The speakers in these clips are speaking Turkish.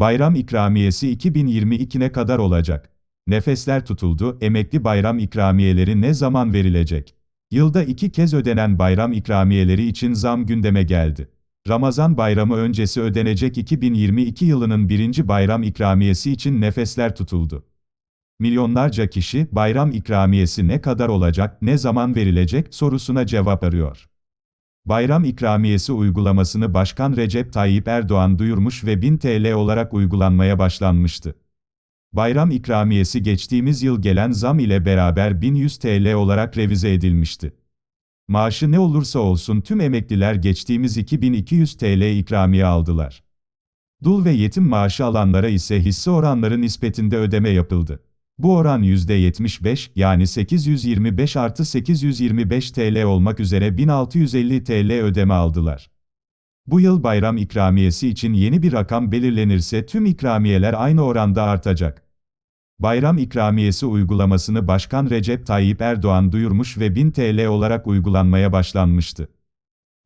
Bayram ikramiyesi 2022 ne kadar olacak? Nefesler tutuldu, emekli bayram ikramiyeleri ne zaman verilecek? Yılda iki kez ödenen bayram ikramiyeleri için zam gündeme geldi. Ramazan bayramı öncesi ödenecek 2022 yılının birinci bayram ikramiyesi için nefesler tutuldu. Milyonlarca kişi, bayram ikramiyesi ne kadar olacak, ne zaman verilecek sorusuna cevap arıyor. Bayram ikramiyesi uygulamasını Başkan Recep Tayyip Erdoğan duyurmuş ve 1000 TL olarak uygulanmaya başlanmıştı. Bayram ikramiyesi geçtiğimiz yıl gelen zam ile beraber 1100 TL olarak revize edilmişti. Maaşı ne olursa olsun tüm emekliler geçtiğimiz 2200 TL ikramiye aldılar. Dul ve yetim maaşı alanlara ise hisse oranları nispetinde ödeme yapıldı. Bu oran %75, yani 825 artı 825 TL olmak üzere 1650 TL ödeme aldılar. Bu yıl bayram ikramiyesi için yeni bir rakam belirlenirse tüm ikramiyeler aynı oranda artacak. Bayram ikramiyesi uygulamasını Başkan Recep Tayyip Erdoğan duyurmuş ve 1000 TL olarak uygulanmaya başlanmıştı.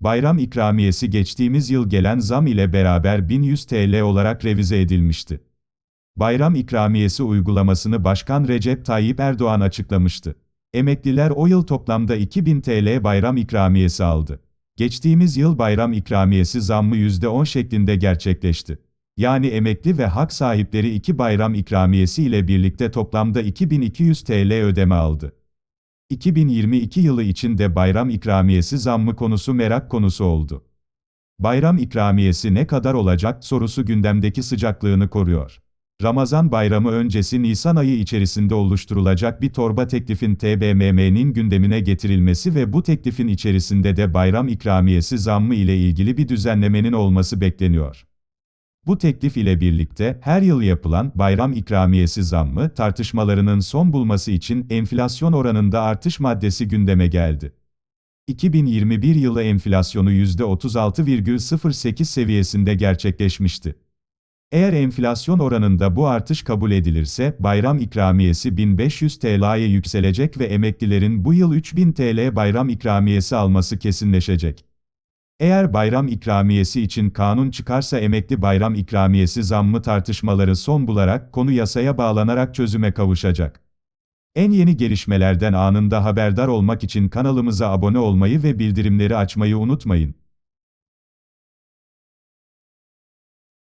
Bayram ikramiyesi geçtiğimiz yıl gelen zam ile beraber 1100 TL olarak revize edilmişti. Bayram ikramiyesi uygulamasını Başkan Recep Tayyip Erdoğan açıklamıştı. Emekliler o yıl toplamda 2000 TL bayram ikramiyesi aldı. Geçtiğimiz yıl bayram ikramiyesi zammı %10 şeklinde gerçekleşti. Yani emekli ve hak sahipleri iki bayram ikramiyesi ile birlikte toplamda 2200 TL ödeme aldı. 2022 yılı içinde bayram ikramiyesi zammı konusu merak konusu oldu. Bayram ikramiyesi ne kadar olacak sorusu gündemdeki sıcaklığını koruyor. Ramazan bayramı öncesi Nisan ayı içerisinde oluşturulacak bir torba teklifin TBMM'nin gündemine getirilmesi ve bu teklifin içerisinde de bayram ikramiyesi zammı ile ilgili bir düzenlemenin olması bekleniyor. Bu teklif ile birlikte her yıl yapılan bayram ikramiyesi zammı tartışmalarının son bulması için enflasyon oranında artış maddesi gündeme geldi. 2021 yılı enflasyonu %36,08 seviyesinde gerçekleşmişti. Eğer enflasyon oranında bu artış kabul edilirse, bayram ikramiyesi 1500 TL'ye yükselecek ve emeklilerin bu yıl 3000 TL bayram ikramiyesi alması kesinleşecek. Eğer bayram ikramiyesi için kanun çıkarsa emekli bayram ikramiyesi zammı tartışmaları son bularak konu yasaya bağlanarak çözüme kavuşacak. En yeni gelişmelerden anında haberdar olmak için kanalımıza abone olmayı ve bildirimleri açmayı unutmayın.